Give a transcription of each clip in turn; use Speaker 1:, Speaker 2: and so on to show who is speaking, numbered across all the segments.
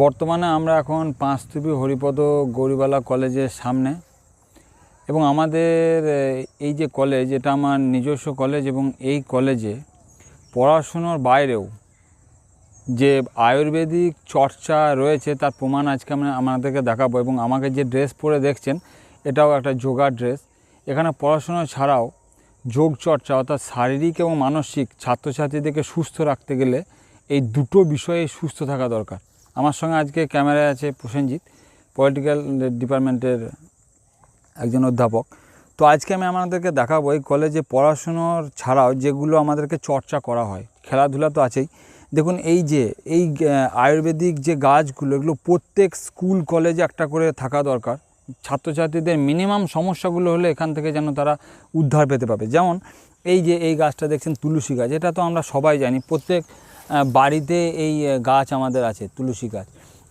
Speaker 1: বর্তমানে আমরা এখন পাঁচতুপি হরিপদ গৌরীবালা কলেজের সামনে এবং আমাদের এই যে কলেজ, এটা আমার নিজস্ব কলেজ এবং এই কলেজে পড়াশুনোর বাইরেও যে আয়ুর্বেদিক চর্চা রয়েছে তার প্রমাণ আজকে আমরা আমাদেরকে দেখাবো এবং আমাকে যে ড্রেস পরে দেখছেন, এটাও একটা যোগা ড্রেস। এখানে পড়াশোনা ছাড়াও যোগ চর্চা অর্থাৎ শারীরিক এবং মানসিক ছাত্রছাত্রীদেরকে সুস্থ রাখতে গেলে এই দুটো বিষয়ে সুস্থ থাকা দরকার। আমার সঙ্গে আজকে ক্যামেরায় আছে প্রসেনজিৎ পলিটিক্যাল ডিপার্টমেন্টের একজন অধ্যাপক। তো আজকে আমি আমাদেরকে দেখাবো এই কলেজে পড়াশুনোর ছাড়াও যেগুলো আমাদেরকে চর্চা করা হয়। খেলাধুলা তো আছেই। দেখুন, এই যে, এই আয়ুর্বেদিক যে গাছগুলো, এগুলো প্রত্যেক স্কুল কলেজে একটা করে থাকা দরকার। ছাত্রছাত্রীদের মিনিমাম সমস্যাগুলো হলে এখান থেকে যেন তারা উদ্ধার পেতে পাবে যেমন, এই যে, এই গাছটা দেখছেন তুলসী গাছ, এটা তো আমরা সবাই জানি। প্রত্যেক বাড়িতে এই গাছ আমাদের আছে, তুলসী গাছ।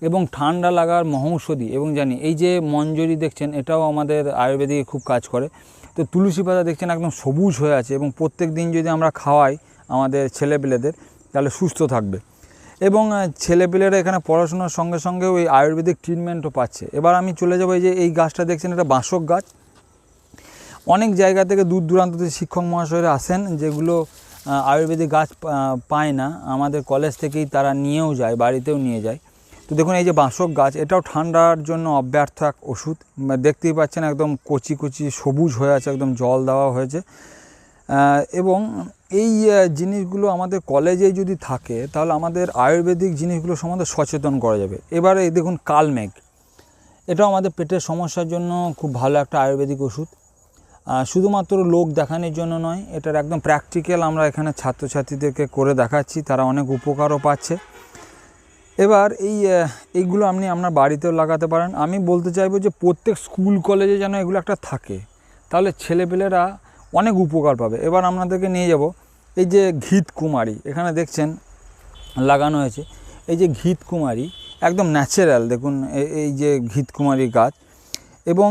Speaker 1: এবং ঠান্ডা লাগার মহৌষধি, এবং জানি, এই যে মঞ্জরি দেখছেন, এটাও আমাদের আয়ুর্বেদিকে খুব কাজ করে। তো তুলসী পাতা দেখছেন একদম সবুজ হয়ে আছে, এবং প্রত্যেক দিন যদি আমরা খাওয়াই আমাদের ছেলেপেলেদের, তাহলে সুস্থ থাকবে। এবং ছেলেপেলেরা এখানে পড়াশোনার সঙ্গে সঙ্গে ওই আয়ুর্বেদিক ট্রিটমেন্টও পাচ্ছে। এবার আমি চলে যাব এই যে, এই গাছটা দেখছেন, এটা বাঁশক গাছ। অনেক জায়গা থেকে দূর দূরান্ত থেকে শিক্ষক মহাশয়রা আসেন, যেগুলো আয়ুর্বেদিক গাছ পায় না। আমাদের কলেজ থেকেই তারা নিয়েও যায়, বাড়িতেও নিয়ে যায়। তো দেখুন, এই যে বাঁশক গাছ, এটাও ঠান্ডার জন্য অব্যর্থ এক ওষুধ। দেখতেই পাচ্ছেন, একদম কচি কচি, সবুজ হয়ে আছে, একদম জল দেওয়া হয়েছে। এবং এই জিনিসগুলো আমাদের কলেজে যদি থাকে, তাহলে আমাদের আয়ুর্বেদিক জিনিসগুলো সম্বন্ধে সচেতন করা যাবে। এবারে দেখুন, কালমেঘ। এটাও আমাদের পেটের সমস্যার জন্য খুব ভালো একটা আয়ুর্বেদিক ওষুধ। শুধুমাত্র লোক দেখানোর জন্য নয়, এটার একদম প্র্যাকটিক্যাল আমরা এখানে ছাত্রছাত্রীদেরকে করে দেখাচ্ছি, তারা অনেক উপকারও পাচ্ছে। এবার এই এইগুলো আপনি আপনার বাড়িতেও লাগাতে পারেন। আমি বলতে চাইব যে প্রত্যেক স্কুল কলেজে যেন এগুলো একটা থাকে, তাহলে ছেলেপেলেরা অনেক উপকার পাবে। এবার আপনাদেরকে নিয়ে যাব, এই যে ঘিত কুমারী এখানে দেখছেন লাগানো হয়েছে। এই যে ঘিত কুমারী একদম ন্যাচারাল দেখুন এই যে ঘিত কুমারী গাছ। এবং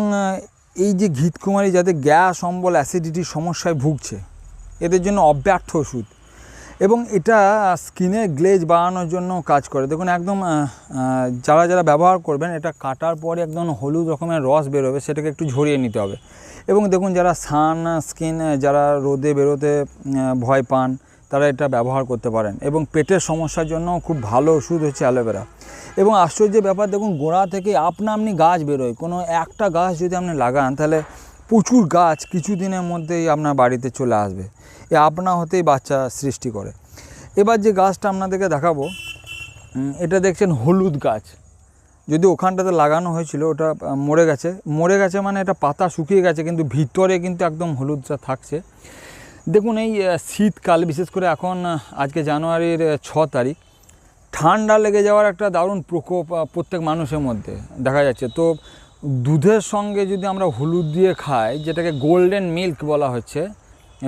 Speaker 1: এই যে ঘিত কুমারী যাদের গ্যাস, অম্বল, অ্যাসিডিটির সমস্যায় ভুগছে, এদের জন্য অব্যর্থ ওষুধ। এবং এটা স্কিনের গ্লেজ বাড়ানোর জন্য কাজ করে। দেখুন, একদম যারা যারা ব্যবহার করবেন, এটা কাটার পরে একদম হলুদ রকমের রস বেরোবে, সেটাকে একটু ঝরিয়ে নিতে হবে। এবং দেখুন, যারা সান, স্কিন, যারা রোদে বেরোতে ভয় পান তারা এটা ব্যবহার করতে পারেন। এবং পেটের সমস্যার জন্য খুব ভালো ওষুধ হচ্ছে অ্যালোভেরা এবং আশ্চর্যের ব্যাপার, দেখুন গোড়া থেকে আপনা আপনি গাছ বেরোয়। কোনো একটা গাছ যদি আপনি লাগান, তাহলে প্রচুর গাছ কিছু দিনের মধ্যেই আপনার বাড়িতে চলে আসবে। এ আপনা হতেই বাচ্চা সৃষ্টি করে। এবার যে গাছটা আপনাদেরকে দেখাবো এটা দেখছেন হলুদ গাছ। যদি ওখানটাতে লাগানো হয়েছিল, ওটা মরে গেছে। মরে গেছে মানে এটা পাতা শুকিয়ে গেছে, কিন্তু ভিতরে কিন্তু একদম হলুদটা থাকছে। দেখুন, এই শীতকাল, বিশেষ করে এখন আজকে জানুয়ারির ছ তারিখ, ঠান্ডা লেগে যাওয়ার একটা দারুণ প্রকোপ প্রত্যেক মানুষের মধ্যে দেখা যাচ্ছে। তো দুধের সঙ্গে যদি আমরা হলুদ দিয়ে খাই, যেটাকে গোল্ডেন মিল্ক বলা হচ্ছে,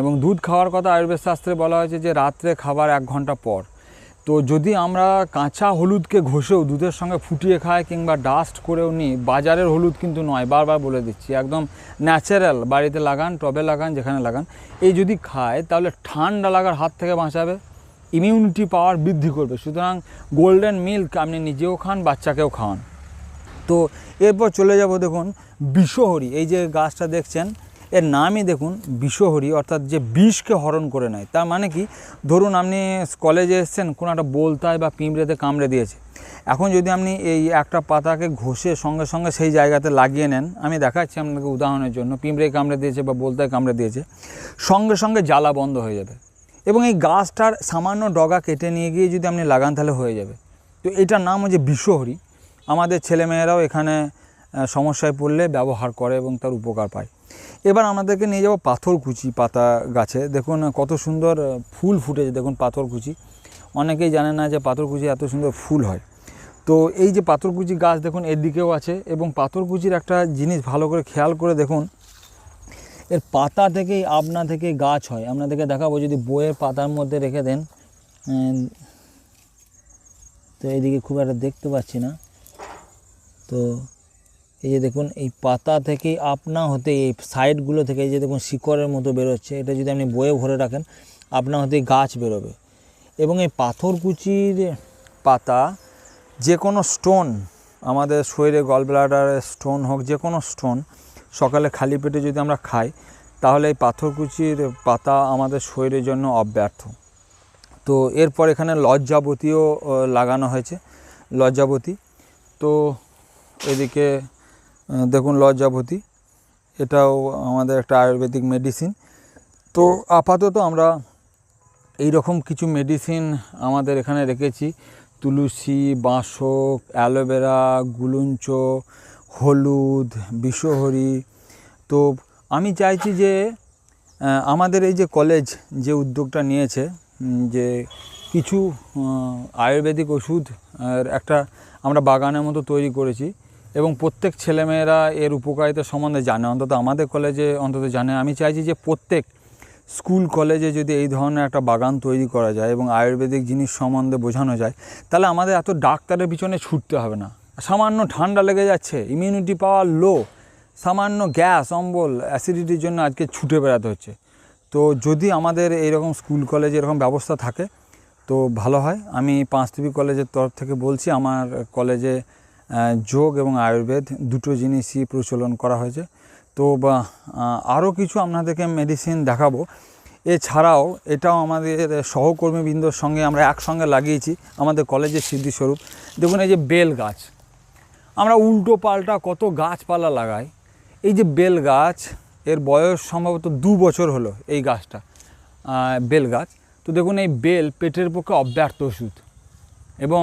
Speaker 1: এবং দুধ খাওয়ার কথা আয়ুর্বেদ শাস্ত্রে বলা হয়েছে যে, রাত্রে খাবার এক ঘণ্টা পর তো যদি আমরা কাঁচা হলুদকে ঘষেও দুধের সঙ্গে ফুটিয়ে খাই কিংবা ডাস্ট করেও নিই বাজারের হলুদ কিন্তু নয়, বারবার বলে দিচ্ছি, একদম ন্যাচারাল বাড়িতে লাগান, টবে লাগান, যেখানে লাগান, এই যদি খায় তাহলে ঠান্ডা লাগার হাত থেকে বাঁচাবে ইমিউনিটি পাওয়ার বৃদ্ধি করবে, সুতরাং গোল্ডেন মিল্ক আপনি নিজেও খান, বাচ্চাকেও খাওয়ান। তো এরপর চলে যাব দেখুন বিষহরি এই যে গাছটা দেখছেন এর নামই দেখুন বিষহরি, অর্থাৎ যে বিষকে হরণ করে নেয়। তার মানে কি? ধরুন আপনি কলেজে এসেছেন, কোনো একটা বলতায় বা পিঁমড়েতে কামড়ে দিয়েছে। এখন যদি আপনি এই একটা পাতাকে ঘষে সঙ্গে সঙ্গে সেই জায়গাতে লাগিয়ে নেন, আমি দেখাচ্ছি আপনাকে উদাহরণের জন্য পিঁমড়ে কামড়ে দিয়েছে বা বলতায় কামড়ে দিয়েছে, সঙ্গে সঙ্গে জ্বালা বন্ধ হয়ে যাবে। এবং এই গাছটার সামান্য ডগা কেটে নিয়ে গিয়ে যদি আপনি লাগান, তাহলে হয়ে যাবে। তো এটার নাম হচ্ছে বিষহরি। আমাদের ছেলেমেয়েরাও এখানে সমস্যায় পড়লে ব্যবহার করে এবং তার উপকার পায়। এবার আমাদেরকে নিয়ে যাব পাথরকুচি পাতা গাছে। দেখুন কত সুন্দর ফুল ফুটেছে। দেখুন পাথরকুচি অনেকেই জানে না যে পাথরকুচি এত সুন্দর ফুল হয়। তো এই যে পাথরকুচি গাছ দেখুন এদিকেও আছে এবং পাথরকুচির একটা জিনিস ভালো করে খেয়াল করে দেখুন, এর পাতা থেকেই আপনা থেকে গাছ হয়। আপনাদেরকে দেখাবো, যদি বইয়ের পাতার মধ্যে রেখে দেন তো এইদিকে খুব একটা দেখতে পাচ্ছি না। তো এই যে দেখুন, এই পাতা থেকেই আপনা হতে, এই সাইডগুলো থেকে এই যে দেখুন শিকড়ের মতো বেরোচ্ছে। এটা যদি আপনি বয়ে ভরে রাখেন, আপনা হতেই গাছ বেরোবে। এবং এই পাথরকুচির পাতা, যে কোনো স্টোন, আমাদের শরীরে গল ব্লাডারে স্টোন হোক, যে কোনো স্টোন, সকালে খালি পেটে যদি আমরা খাই, তাহলে এই পাথরকুচির পাতা আমাদের শরীরের জন্য অব্যর্থ। তো এরপর এখানে লজ্জাবতীও লাগানো হয়েছে, লজ্জাবতী। তো এদিকে দেখুন লজ্জাবতী, এটাও আমাদের একটা আয়ুর্বেদিক মেডিসিন তো আপাতত আমরা এই রকম কিছু মেডিসিন আমাদের এখানে রেখেছি। তুলসী, বাঁশক অ্যালোভেরা গুলুঞ্চ, হলুদ, বিষহরি। তো আমি চাইছি যে আমাদের এই যে কলেজ যে উদ্যোগটা নিয়েছে যে কিছু আয়ুর্বেদিক ওষুধ একটা আমরা বাগানের মতো তৈরি করেছি এবং প্রত্যেক ছেলেমেয়েরা এর উপকারিতা সম্বন্ধে জানে। অন্তত আমাদের কলেজে অন্তত জানে। আমি চাইছি যে প্রত্যেক স্কুল, কলেজে যদি এই ধরনের একটা বাগান তৈরি করা যায় এবং আয়ুর্বেদিক জিনিস সম্বন্ধে বোঝানো যায়, তাহলে আমাদের এত ডাক্তারের পিছনে ছুটতে হবে না। সামান্য ঠান্ডা লেগে যাচ্ছে ইমিউনিটি পাওয়ার লো সামান্য গ্যাস, অম্বল অ্যাসিডিটির জন্য আজকে ছুটে বেড়াতে হচ্ছে। তো যদি আমাদের এইরকম স্কুল, কলেজে এরকম ব্যবস্থা থাকে, তো ভালো হয়। আমি পাঁচটিভি কলেজের তরফ থেকে বলছি, আমার কলেজে যোগ এবং আয়ুর্বেদ দুটো জিনিসই প্রচলন করা হয়েছে। তো বা আরও কিছু আপনাদেরকে মেডিসিন দেখাবো। এছাড়াও এটাও আমাদের সহকর্মীবৃন্দর সঙ্গে আমরা একসঙ্গে লাগিয়েছি, আমাদের কলেজের সিদ্ধিস্বরূপ। দেখুন এই যে বেল গাছ, আমরা উল্টো পাল্টা কত গাছপালা লাগাই। এই যে বেল গাছ, এর বয়স সম্ভবত দু বছর হলো এই গাছটা বেল গাছ। তো দেখুন এই বেল পেটের পক্ষে অব্যর্থ ওষুধ এবং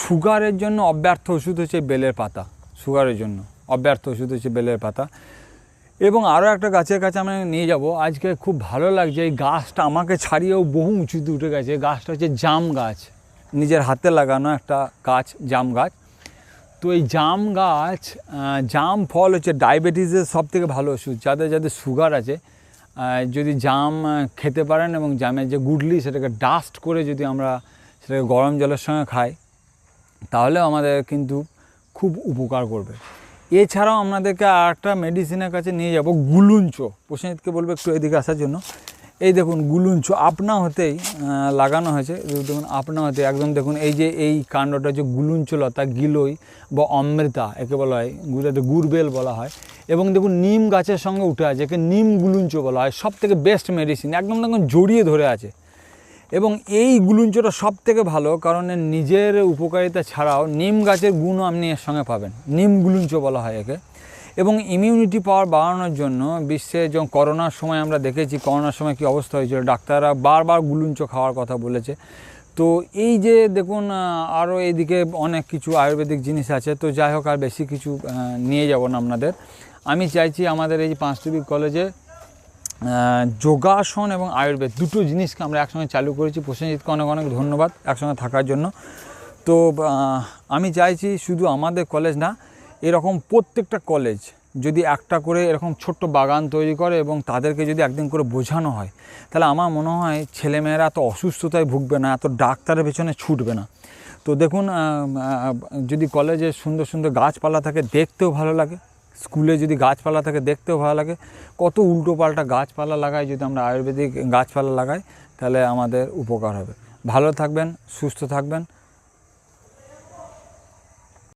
Speaker 1: সুগারের জন্য অব্যর্থ ওষুধ হচ্ছে বেলের পাতা, সুগারের জন্য অব্যর্থ ওষুধ হচ্ছে বেলের পাতা। এবং আরও একটা গাছের কাছে আমরা নিয়ে যাব। আজকে খুব ভালো লাগছে, এই গাছটা আমাকে ছাড়িয়েও বহু উঁচুতে উঠে গেছে। গাছটা হচ্ছে জাম গাছ, নিজের হাতে লাগানো একটা গাছ, জাম গাছ। তো এই জাম গাছ জাম ফল হচ্ছে ডায়াবেটিসের সব থেকে ভালো ওষুধ, যাদের যাদের সুগার আছে। যদি জাম খেতে পারেন এবং জামের যে গুডলি, সেটাকে ডাস্ট করে যদি আমরা সেটাকে গরম জলের সঙ্গে খাই তাহলে আমাদের কিন্তু খুব উপকার করবে। এছাড়াও আপনাদেরকে আর একটা মেডিসিনের কাছে নিয়ে যাব, গুলুঞ্চ। প্রসেনজিৎকে বলব একটু এদিকে আসার জন্য। এই দেখুন, গুলুঞ্চ আপনা হতেই লাগানো হয়েছে। দেখুন আপনা হতে একদম দেখুন, এই যে এই কাণ্ডটা হচ্ছে গুলুঞ্চ লতা, গিলই বা অমৃতা, একে বলা হয়। গুড়াতে গুরবেল বলা হয়। এবং দেখুন, নিম গাছের সঙ্গে উঠে আছে, একে নিম গুলুঞ্চ বলা হয়। সব থেকে বেস্ট মেডিসিন একদম দেখুন, জড়িয়ে ধরে আছে। এবং এই গুলুঞ্চটা সব থেকে ভালো, কারণ নিজের উপকারিতা ছাড়াও নিম গাছের গুণও আপনি এর সঙ্গে পাবেন। নিম গুলুঞ্চ বলা হয় একে। এবং ইমিউনিটি পাওয়ার বাড়ানোর জন্য বিশ্বে যখন করোনার সময় আমরা দেখেছি, করোনার সময় কী অবস্থা হয়েছিল, ডাক্তাররা বারবার গুলুঞ্চ খাওয়ার কথা বলেছে। তো এই যে দেখুন আরও এইদিকে অনেক কিছু আয়ুর্বেদিক জিনিস আছে, তো যাই হোক আর বেশি কিছু নিয়ে যাব না আপনাদের। আমি চাইছি আমাদের এই পাঁচটিবি কলেজে যোগাসন এবং আয়ুর্বেদ দুটো জিনিসকে আমরা একসঙ্গে চালু করেছি। প্রসেনজিৎকে অনেক অনেক ধন্যবাদ একসঙ্গে থাকার জন্য। তো আমি চাইছি শুধু আমাদের কলেজ না, এরকম প্রত্যেকটা কলেজ যদি একটা করে এরকম ছোট্ট বাগান তৈরি করে এবং তাদেরকে যদি একদিন করে বোঝানো হয়, তাহলে আমার মনে হয় ছেলেমেয়েরা এত অসুস্থতায় ভুগবে না, এত ডাক্তারের পেছনে ছুটবে না। তো দেখুন যদি কলেজে সুন্দর সুন্দর গাছপালা থাকে, দেখতেও ভালো লাগে। স্কুলে যদি গাছপালা থাকে, দেখতেও ভালো লাগে। কত উল্টো পাল্টা গাছপালা লাগাই যদি আমরা আয়ুর্বেদিক গাছপালা লাগাই, তাহলে আমাদের উপকার হবে। ভালো থাকবেন, সুস্থ থাকবেন।